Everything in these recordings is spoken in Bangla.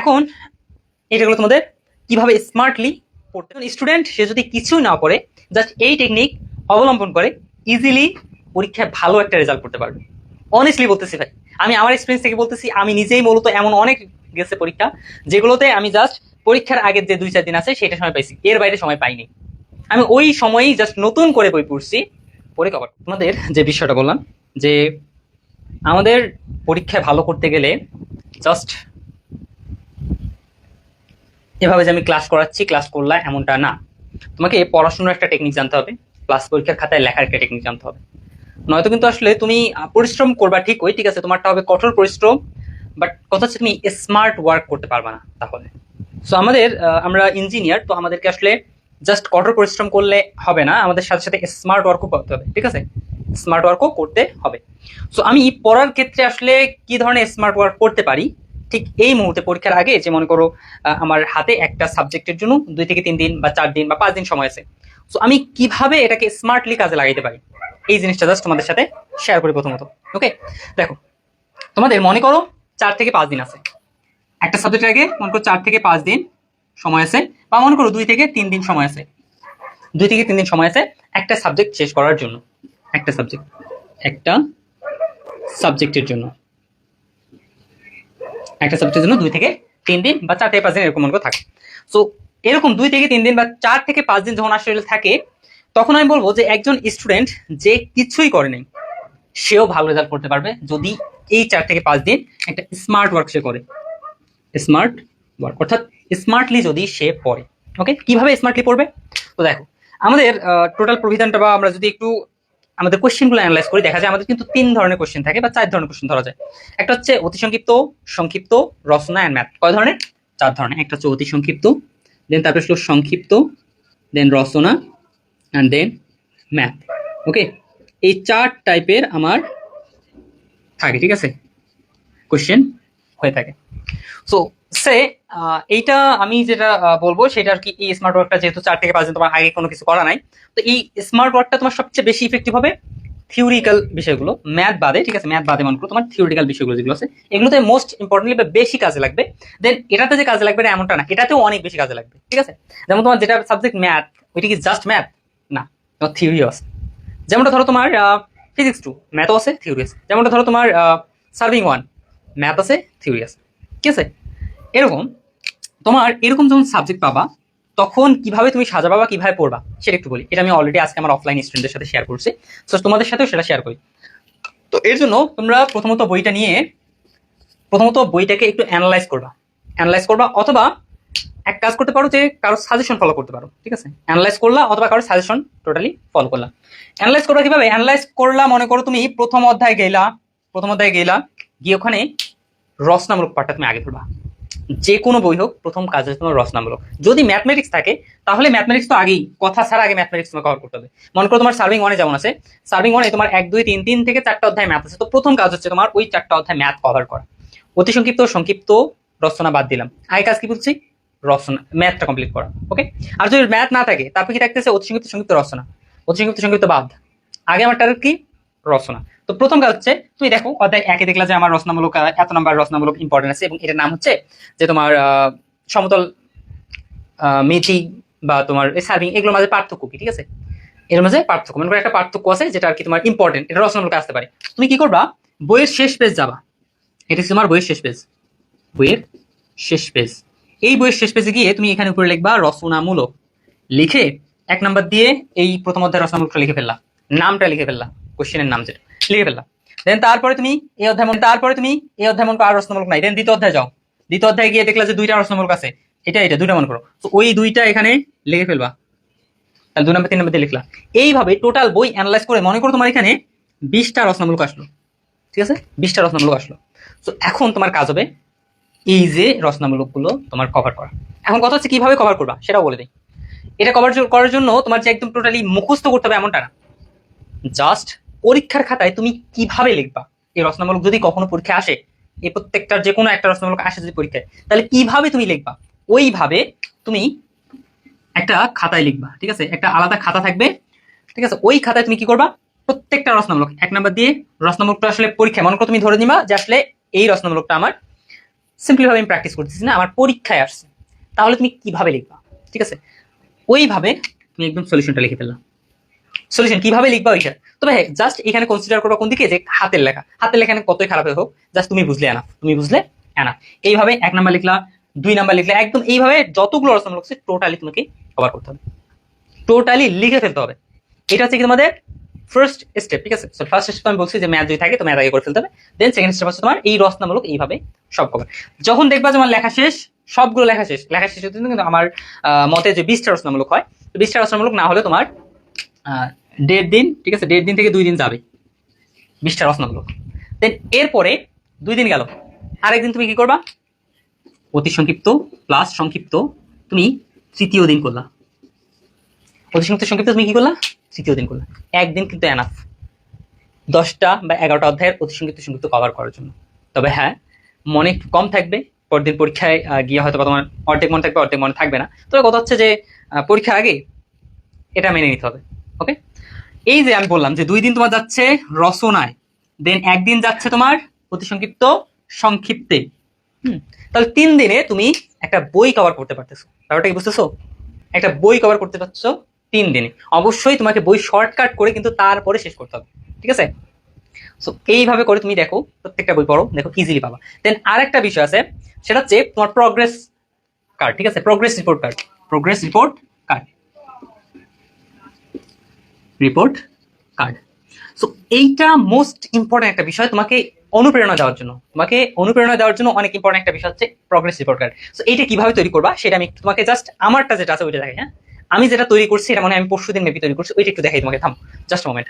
এখন এটাগুলো তোমাদের কীভাবে স্মার্টলি পড়তে স্টুডেন্ট সে যদি কিছুই না করে জাস্ট এই টেকনিক অবলম্বন করে ইজিলি পরীক্ষায় ভালো একটা রেজাল্ট করতে পারবে। অনেস্টলি বলতেছি ভাই, আমি আমার এক্সপিরিয়েন্স থেকে বলতেছি, আমি নিজেই মূলত এমন অনেক গেছে পরীক্ষা, যেগুলোতে আমি জাস্ট পরীক্ষার আগের যে দুই চার দিন আছে, সেটা সময় পাইছি। এর বাইরে সময় পাইনি। আমি ওই সময়ই জাস্ট নতুন করে বই পড়ছি পরে কভার তোমাদের যে বিষয়টা বললাম, যে আমাদের পরীক্ষায় ভালো করতে গেলে জাস্ট এভাবে যে আমি ক্লাস করাচ্ছি ক্লাস করলা এমনটা না। তোমাকে পড়াশোনার একটা টেকনিক জানতে হবে প্লাস পরীক্ষার খাতায় লেখার একটা টেকনিক জানতে হবে। নয়তো কিন্তু আসলে তুমি পরিশ্রম করবা ঠিক ওই ঠিক আছে, তোমারটা হবে কঠোর পরিশ্রম বাট কথা হচ্ছে তুমি স্মার্ট ওয়ার্ক করতে পারবা না তাহলে। সো আমাদের আমরা ইঞ্জিনিয়ার তো আমাদেরকে আসলে জাস্ট কঠোর পরিশ্রম করলে হবে না, আমাদের সাথে সাথে স্মার্ট ওয়ার্কও করতে হবে, ঠিক আছে? স্মার্ট ওয়ার্কও করতে হবে। সো আমি পড়ার ক্ষেত্রে আসলে কি ধরনের স্মার্ট ওয়ার্ক করতে পারি? ঠিক এই মুহূর্তে পরীক্ষার আগে যে মনে করো আমার হাতে একটা সাবজেক্টের জন্য দুই থেকে তিন দিন বা চার দিন বা পাঁচ দিন সময় আছে। সো আমি কীভাবে এটাকে স্মার্টলি কাজে লাগাইতে পারি? এই জিনিসটা জাস্ট তোমাদের সাথে শেয়ার করি প্রথমত ওকে দেখো, তোমাদের মনে করো চার থেকে পাঁচ দিন আছে। একটা সাবজেক্টের আগে মনে করো চার থেকে পাঁচ দিন সময় আছে, বা মনে করো দুই থেকে তিন দিন সময় আছে। দুই থেকে তিন দিন সময় আছে একটা সাবজেক্ট শেষ করার জন্য। একটা সাবজেক্ট একটা সাবজেক্টের জন্য। একটা সাবজেক্টের জন্য দুই থেকে তিন দিন বা চার থেকে পাঁচ দিন এরকম করো থাকে। সো এরকম দুই থেকে তিন দিন বা চার থেকে পাঁচ দিন যখন আসলে থাকে, তখন আমি বলব যে একজন স্টুডেন্ট যে কিছুই করে নাই, সেও ভালো রেজাল্ট করতে পারবে যদি এই চার থেকে পাঁচ দিন একটা স্মার্ট ওয়ার্ক সে করে। স্মার্ট ওয়ার্ক অর্থাৎ স্মার্টলি যদি সে পড়ে। ওকে কীভাবে স্মার্টলি পড়বে? তো দেখো, আমাদের টোটাল প্রবিধানটা বা আমরা যদি একটু আমাদের কোশ্চেনগুলো অ্যানালাইজ করি, দেখা যায় আমাদের কিন্তু তিন ধরনের কোশ্চেন থাকে বা চার ধরনের কোশ্চেন ধরা যায়। একটা হচ্ছে অতি সংক্ষিপ্ত সংক্ষিপ্ত, রচনা অ্যান্ড ম্যাথ কয় ধরনের? চার ধরনের। একটা হচ্ছে অতি সংক্ষিপ্ত দেন তারপরে ছিল সংক্ষিপ্ত দেন রচনা অ্যান্ড দেন ম্যাথ ওকে এই চার টাইপের আমার থাকে, ঠিক আছে? কোশ্চেন হয়ে থাকে। সো সে এইটা আমি যেটা বলব, সেটা আর কি এই স্মার্ট ওয়ার্কটা যেহেতু চার থেকে পাঁচ দিন তোমার আগে কোনো কিছু করা নাই, তো এই স্মার্ট ওয়ার্কটা তোমার সবচেয়ে বেশি ইফেক্টিভ হবে থিওরিক্যাল বিষয়গুলো ম্যাথ বাদে, ঠিক আছে? ম্যাথ বাদে মনে করো তোমার থিওরিক্যাল বিষয়গুলো যেগুলো আছে, এগুলোতে মোস্ট ইম্পর্টেন্টলি বা বেশি কাজে লাগবে। দেন এটাতে যে কাজে লাগবে না, এমনটা না, এটাতেও অনেক বেশি কাজে লাগবে, ঠিক আছে? যেমন তোমার যেটা সাবজেক্ট ম্যাথ ওইটা কি জাস্ট ম্যাথ না, তোমার থিওরিও আছে। যেমনটা ধরো তোমার ফিজিক্স টু ম্যাথও আছে থিওরি আছে। যেমনটা ধরো তোমার সার্ভিং ওয়ান ম্যাথ আছে থিওরি আছে। ঠিক আছে? এরকম তোমার এরকম যখন সাবজেক্ট পাবা, তখন কীভাবে তুমি সাজাবা বা কীভাবে পড়বা, সেটা একটু বলি। এটা আমি অলরেডি আজকে আমার অফলাইন স্টুডেন্টদের সাথে শেয়ার করছি। তো তোমাদের সাথেও সেটা শেয়ার করি। তো এর জন্য তোমরা প্রথমত বইটা নিয়ে, প্রথমত বইটাকে একটু অ্যানালাইজ করবা। অ্যানালাইজ করবা অথবা এক কাজ করতে পারো যে কারও সাজেশন ফলো করতে পারো, ঠিক আছে? অ্যানালাইজ করলা অথবা কারও সাজেশন টোটালি ফলো করলা। অ্যানালাইজ করবা কীভাবে? অ্যানালাইজ করলা মনে করো তুমি প্রথম অধ্যায় গেলা, প্রথম অধ্যায়ে গেলা, গিয়ে ওখানে রচনামূলক পাঠটা তুমি আগে ধরবা যে কোনো বই হোক, প্রথম কাজ হচ্ছে তোমার রচনামূলক যদি ম্যাথমেটিক্স থাকে, তাহলে ম্যাথমেটিক্স তো আগেই, কথা ছাড়া আগে ম্যাথমেটিক্স তোমাকে কভার করতে হবে। মনে করো তোমার সার্ভিং ওয়ানে যেমন আছে সার্ভিং ওয়ানে তোমার এক, দুই, তিন তিন থেকে চারটা অধ্যায় ম্যাথ আছে। তো প্রথম কাজ হচ্ছে তোমার ওই চারটা অধ্যায় ম্যাথ কভার করা। অতি সংক্ষিপ্ত সংক্ষিপ্ত রচনা বাদ দিলাম। আগে কাজ কি বলছি রচনা ম্যাথটা কমপ্লিট করা ওকে আর যদি ম্যাথ না থাকে, তারপর কি থাকতেছে? অতি সংক্ষিপ্ত সংক্ষিপ্ত রচনা। অতি সংক্ষিপ্ত সংক্ষিপ্ত বাদ। আগে আমার টার্গেট কি? রচনা। তো প্রথম কাজ হচ্ছে, তুমি দেখো অধ্যায় একে দেখলা যে আমার রচনামূলক এত নাম্বার রচনামূলক ইম্পর্টেন্ট আছে এবং এটার নাম হচ্ছে যে তোমার সমতল মেথি বা তোমার সার্ভিং এগুলোর মাঝে পার্থক্য কি, ঠিক আছে? এর মাঝে পার্থক্য, মনে করো একটা পার্থক্য আছে যেটা আর কি তোমার ইম্পর্টেন্ট এটা রচনামূলক আসতে পারে। তুমি কি করবা? বইয়ের শেষ পেজ যাবা। এটা হচ্ছে তোমার বইয়ের শেষ পেজ বইয়ের শেষ পেজ এই বইয়ের শেষ পেজে গিয়ে তুমি এখানে উপরে লিখবা রচনামূলক। লিখে এক নাম্বার দিয়ে এই প্রথম অধ্যায় রচনামূলকটা লিখে ফেললা। নামটা লিখে ফেললা। কোশ্চেনের নাম যেটা। লিখে ফেললা দেন তারপরে তুমি এই অধ্যায় তারপরে তুমি এই অধ্যায় মনে আর রচনামূলক নাই। দেন দ্বিতীয় অধ্যায় যাও। দ্বিতীয় অধ্যায়ে গিয়ে দেখলা যে দুইটা রচনামূলক আছে। এটা এটা, দুইটা মনে করো। তো ওই দুইটা এখানে লিখে ফেলবা। তাহলে দুই নম্বর, তিন নম্বর দিয়ে লিখলা। এইভাবে টোটাল বই অ্যানালাইজ করে মনে করো তোমার এখানে বিশটা রচনামূলক আসলো। ঠিক আছে? বিশটা রচনামূলক আসলো। তো এখন তোমার কাজ হবে এই যে রচনামূলকগুলো তোমার কভার করা। এখন কথা হচ্ছে কীভাবে কভার করবা, সেটাও বলে দিই। এটা কভার করার জন্য তোমার যে একদম টোটালি মুখস্থ করতে হবে এমনটা না। জাস্ট পরীক্ষার খাতায় তুমি কীভাবে লিখবা? এই রচনামূলক যদি কখনো পরীক্ষা আসে, এই প্রত্যেকটার যে কোনো একটা রচনামূলক আসে যদি পরীক্ষায়, তাহলে কীভাবে তুমি লিখবা? ওইভাবে তুমি একটা খাতায় লিখবা, ঠিক আছে? একটা আলাদা খাতা থাকবে, ঠিক আছে? ওই খাতায় তুমি কি করবা? প্রত্যেকটা রচনামূলক, এক নাম্বার দিয়ে রচনামূলকটা আসলে পরীক্ষা মনে করো তুমি ধরে নিবা যে আসলে এই রচনামূলকটা আমার সিম্পলি ভাবে আমি প্র্যাকটিস করতেছি না, আমার পরীক্ষায় আসছে। তাহলে তুমি কীভাবে লিখবা? ঠিক আছে? ওইভাবে তুমি একদম সলিউশনটা লিখে ফেললাম সলিউশন কীভাবে লিখবা ওইটা তবে হ্যাঁ জাস্ট এখানে কনসিডার করবা কোন দিকে? যে হাতের লেখা। হাতের লেখা কতই খারাপ হোক জাস্ট তুমি বুঝলে আনা তুমি বুঝলে আনা এইভাবে এক নাম্বার লিখলা, দুই নাম্বার লিখলা, একদম এইভাবে যতগুলো রচনামূলক আছে টোটালি তোমাকে কভার করতে হবে। টোটালি লিখে ফেলতে হবে। এটা হচ্ছে কি তোমাদের ফার্স্ট স্টেপ ঠিক আছে? ফার্স্ট স্টেপ আমি বলছি যে ম্যাথ যদি থাকে, তো ম্যাথ আগে করে ফেলতে হবে। দেন সেকেন্ড স্টেপ হচ্ছে তোমার এই রচনামূলক এইভাবে সব কভার যখন দেখবা যে আমার লেখা শেষ, সবগুলো লেখা শেষ। লেখা শেষ হতে কিন্তু আমার মতে যে বিশটা রচনামূলক হয়, তো বিশটা রচনামূলক না হলে তোমার দেড় দিন, ঠিক আছে? দেড় দিন থেকে দুই দিন যাবে বিশটা রচনামূলক দেন এরপরে দুই দিন গেল। আরেকদিন তুমি কি করবা? অতি সংক্ষিপ্ত প্লাস সংক্ষিপ্ত তুমি তৃতীয় দিন করলা। অতি সংক্ষিপ্ত সংক্ষিপ্ত তুমি কি করলা? তৃতীয় দিন করলা। একদিন কিন্তু এনাফ দশটা বা এগারোটা অধ্যায়ের অতি সংক্ষিপ্ত সংক্ষিপ্ত কভার করার জন্য। তবে হ্যাঁ মনে একটু কম থাকবে। পরদিন পরীক্ষায় গিয়ে হয়তো তোমার অর্ধেক মনে থাকবে, অর্ধেক মনে থাকবে না। তবে কথা হচ্ছে যে পরীক্ষার আগে এটা মেনে নিতে হবে। ওকে এই যে আমি বললাম যে দুই দিন তোমার যাচ্ছে রচনায় দেন একদিন যাচ্ছে তোমার অতি সংক্ষিপ্ত সংক্ষিপ্তে। হুম? তাহলে তিন দিনে তুমি একটা বই কভার করতে পারতেছো। ব্যাপারটা কি বুঝতেছো? একটা বই কভার করতে পারছ তিন দিনে। অবশ্যই তোমাকে বই শর্টকাট করে কিন্তু তারপরে শেষ করতে হবে। ঠিক আছে? সো এইভাবে করে তুমি দেখো, প্রত্যেকটা বই পড়ো, দেখো ইজিলি পাবা। দেন আরেকটা বিষয় আছে, সেটা হচ্ছে তোমার প্রগ্রেস কার্ড ঠিক আছে? Progress report card progress report card report card so এইটা মোস্ট ইম্পর্টেন্ট একটা বিষয় তোমাকে অনুপ্রেরণা দেওয়ার জন্য। তোমাকে অনুপ্রেরণা দেওয়ার জন্য অনেক ইম্পর্টেন্ট একটা বিষয় হচ্ছে প্রগ্রেস রিপোর্ট কার্ড সো এইটা কীভাবে তৈরি করবা সেটা আমি তোমাকে জাস্ট আমারটা যেটা আছে ওইটা দেখাই হ্যাঁ? আমি যেটা তৈরি করছি এটা মানে আমি পরশু দিন মেবি তৈরি করছি ওইটা একটু দেখাই তোমাকে থাম জাস্ট মোমেন্ট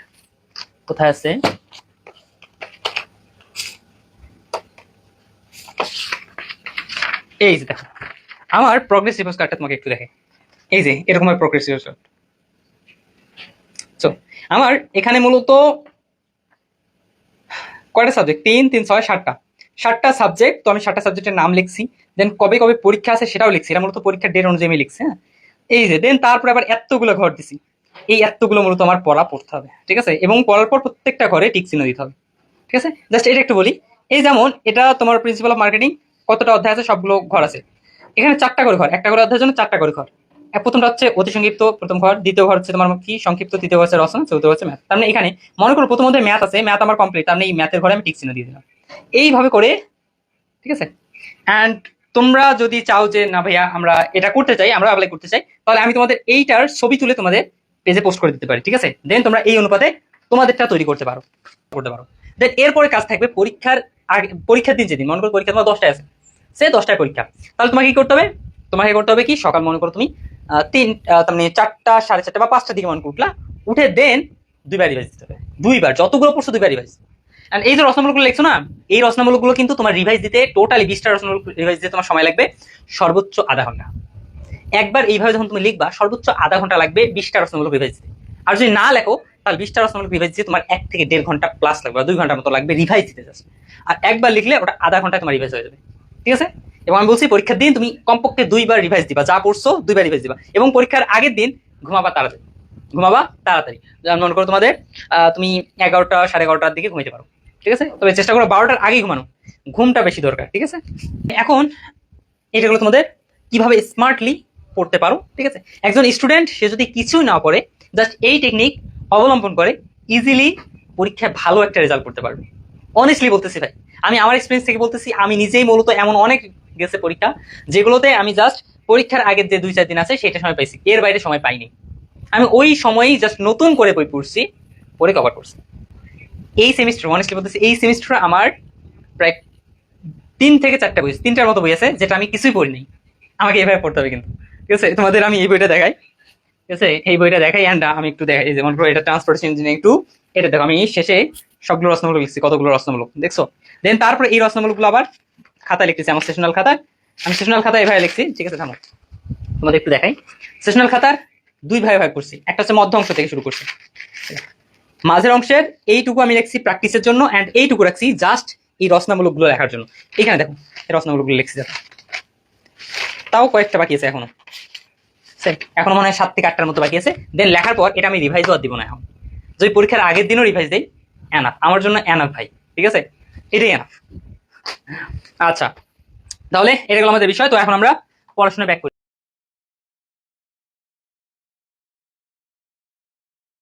কোথায় আছে? এই যে দেখো আমার প্রগ্রেস রিপোর্ট কার্ডটা তোমাকে একটু দেখে এই যে এরকম প্রগ্রেস রিপোর্ট আমার এখানে মূলত কয়টা সাবজেক্ট তিন তিন, ছয়, সাতটা। সাতটা সাবজেক্ট তো আমি সাতটা সাবজেক্টের নাম লিখছি। দেন কবে কবে পরীক্ষা আছে সেটাও লিখছি। এটা মূলত পরীক্ষার ডেট অনুযায়ী আমি লিখছি হ্যাঁ? এই যে দেন তারপরে আবার এতগুলো ঘর দিছি। এই এতগুলো মূলত আমার পড়া পড়তে হবে, ঠিক আছে? এবং পড়ার পর প্রত্যেকটা ঘরে টিক চিহ্ন দিতে হবে, ঠিক আছে? জাস্ট এটা একটু বলি। এই যেমন, এটা তোমার প্রিন্সিপাল অফ মার্কেটিং কতটা অধ্যায় আছে? সবগুলো ঘর আছে। এখানে চারটা করে ঘর। একটা করে অধ্যায়ের জন্য চারটা করে ঘর। প্রথমটা হচ্ছে অতি সংক্ষিপ্ত, প্রথম ঘর, দ্বিতীয় ঘর হচ্ছে তোমার কি সংক্ষিপ্ত, তৃতীয় ঘর রচনা চতুর্থ হচ্ছে ম্যাথ তার মানে এখানে মনে করো প্রথম অধ্যায় ম্যাথ আছে ম্যাথ আমার কমপ্লিট তার মানে এই ম্যাথের ঘরে আমি টিক চিহ্ন দিয়ে দিলাম। এইভাবে করে, ঠিক আছে? অ্যান্ড তোমরা যদি চাও যে, না ভাইয়া, আমরা এটা করতে চাই, আমরা অ্যাপ্লাই করতে চাই, তাহলে আমি তোমাদের এইটার ছবি তুলে তোমাদের পেজে পোস্ট করে দিতে পারি, ঠিক আছে? দেন তোমরা এই অনুপাতে তোমাদেরটা তৈরি করতে পারো করতে পারো। দেন এরপরে কাজ থাকবে পরীক্ষার আগে, পরীক্ষার দিন যেদিন, মনে করো পরীক্ষা তোমার দশটায় আছে, সে দশটায় পরীক্ষা। তাহলে তোমাকে কি করতে হবে? তোমাকে করতে হবে কি? সকাল মনে করো তুমি তিন মানে চারটা, সাড়ে চারটা বা পাঁচটার দিকে মনে উঠলা উঠে দেন দুইবার রিভাইজ দিতে হবে। দুইবার, যতগুলো পড়ছো দুইবার রিভাইজ এন্ড এই যে রচনামূলকগুলো লিখছো, না? এই রচনামূলকগুলো কিন্তু তোমার রিভাইজ দিতে টোটালি বিশটা রচনামূলক রিভাইজ দিতে তোমার সময় লাগবে, সর্বোচ্চ আধা ঘণ্টা। একবার এইভাবে যখন তুমি লিখবা, সর্বোচ্চ আধা ঘণ্টা লাগবে বিশটা রচনামূলক রিভাইজ দিতে। আর যদি না লেখো, তাহলে বিশটা রচনামূলক রিভাইজ দিতে তোমার এক থেকে দেড় ঘণ্টা প্লাস লাগবে বা দুই ঘণ্টার মতো লাগবে রিভাইজ দিতে জাস্ট আর একবার লিখলে ওটা আধা ঘন্টায় তোমার রিভাইজ হয়ে যাবে। ঠিক আছে? এবং আমি বলছি, পরীক্ষার দিন তুমি কমপক্ষে দুইবার রিভাইজ দিবা। যা পড়ছো, দুইবার রিভাইজ দিবা। এবং পরীক্ষার আগের দিন ঘুমাবা তাড়াতাড়ি। ঘুমাবা তাড়াতাড়ি। যেমন মনে করো তোমাদের তুমি এগারোটা, সাড়ে এগারোটার দিকে ঘুমাইতে পারো। ঠিক আছে? তবে চেষ্টা করো বারোটার আগে ঘুমানো। ঘুমটা বেশি দরকার, ঠিক আছে? এখন এটাগুলো তোমাদের কীভাবে স্মার্টলি পড়তে পারো, ঠিক আছে? একজন স্টুডেন্ট সে যদি কিছুই না করে জাস্ট এই টেকনিক অবলম্বন করে ইজিলি পরীক্ষায় ভালো একটা রেজাল্ট করতে পারবে। অনেস্টলি বলতেছি ভাই, আমি আমার এক্সপিরিয়েন্স থেকে বলতেছি, আমি নিজেই মূলত এমন অনেক গেছে পরীক্ষা, যেগুলোতে আমি জাস্ট পরীক্ষার আগের যে দুই, চার দিন আছে, সেটা সময় পাইছি। এর বাইরে সময় পাইনি। আমি ওই সময়ই জাস্ট নতুন করে বই পড়ছি পরে কভার করছি। এই সেমিস্টার অনেস্টলি বলতেছি, এই সেমিস্টার আমার প্রায় তিন থেকে চারটা বই, তিনটার মতো বই আছে, যেটা আমি কিছুই পড়িনি আমাকে এভাবে পড়তে হবে কিন্তু। ঠিক আছে? তোমাদের আমি এই বইটা দেখাই। ঠিক আছে? এই বইটা দেখাই অ্যান্ড আমি একটু দেখাই যেমন এটা ট্রান্সপোর্টেশন ইঞ্জিনিয়ারিং টু এটা দেখো আমি শেষে সবগুলো রচনামূলক লিখছি, কতগুলো রচনামূলক, দেখছ? দেন তারপরে এই রচনামূলকগুলো আবার খাতায় লিখতেছি, আমার সেশনাল খাতা। আমি সেশনাল খাতা এভাবে লিখছি, ঠিক আছে, থামো। তোমাদের একটু দেখাই। সেশনাল খাতার দুই ভাগে ভাগ করছি। একটা হচ্ছে মধ্য অংশ থেকে শুরু করছি। মাঝের অংশের এইটুকু আমি লিখছি প্র্যাকটিসের জন্য অ্যান্ড এইটুকু রাখছি জাস্ট এই রচনামূলকগুলো লেখার জন্য। এখানে দেখো, এই রচনামূলকগুলো লিখছি দেখো। তাও কয়েকটা বাকি আছে এখনও। সে এখনও মনে হয় সাত থেকে আটটার মতো বাকি আছে। দেন লেখার পর এটা আমি রিভাইজও দিব না এখন। যদি পরীক্ষার আগের দিনও রিভাইজ দেই এনাফ আমার জন্য এনাফ ভাই, ঠিক আছে? এটাই এনাফ আচ্ছা তাহলে এটা গেল আমাদের বিষয়। তো এখন আমরা পড়াশোনা ব্যাক করি।